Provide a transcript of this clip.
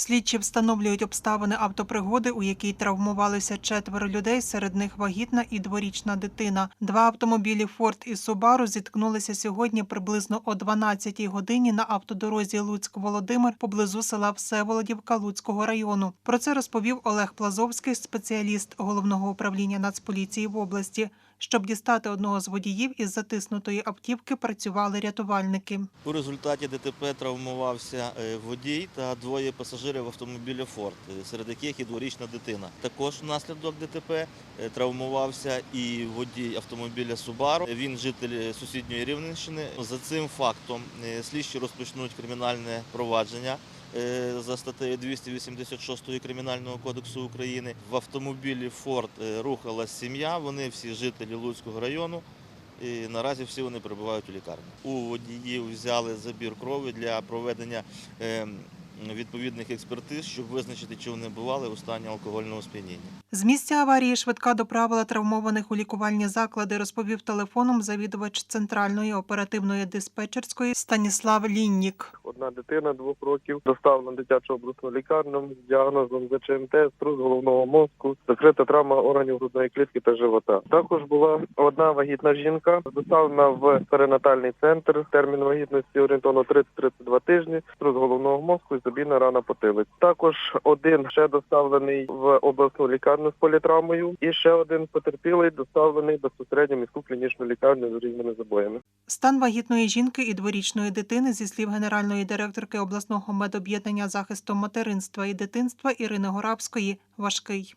Слідчі встановлюють обставини автопригоди, у якій травмувалися четверо людей, серед них вагітна і дворічна дитина. Два автомобілі Форд і Субару зіткнулися сьогодні приблизно о 12-й годині на автодорозі Луцьк-Володимир поблизу села Всеволодівка Луцького району. Про це розповів Олег Плазовський, спеціаліст головного управління Нацполіції в області. Щоб дістати одного з водіїв із затиснутої автівки, працювали рятувальники. У результаті ДТП травмувався е, водій та двоє пасажирів автомобіля Форд, е, серед яких і дворічна дитина. Також внаслідок ДТП е, травмувався і водій автомобіля Субару. Він житель е, сусідньої Рівненщини. За цим фактом слідчі розпочнуть кримінальне провадження. За статтею 286 Кримінального кодексу України в автомобілі Форд рухалась сім'я. Вони всі жителі Луцького району. І наразі всі вони перебувають у лікарні. У водіїв взяли забір крові для проведення ем, відповідних експертиз, щоб визначити, чи вони бували у стані алкогольного сп'яніння. З місця аварії швидка доправила травмованих у лікувальні заклади, розповів телефоном завідувач центральної оперативної диспетчерської Станіслав Ліннік. Одна дитина двох років доставлена дитячу обласну лікарню з діагнозом ЗЧМТ, струс головного мозку, закрита травма органів грудної клітки та живота. Також була одна вагітна жінка, доставлена в перинатальний центр. Термін вагітності орієнтовно 30-32 тижні, струс головного мозку і забійна рана потилиць. Також один ще доставлений в обласну лікарню з політравмою, і ще один потерпілий доставлений безпосередньо міську клінічну лікарню з різними забоями. Стан вагітної жінки і дворічної дитини, зі слів генеральної директорки обласного медоб'єднання захисту материнства і дитинства Ірини Горабської важкий.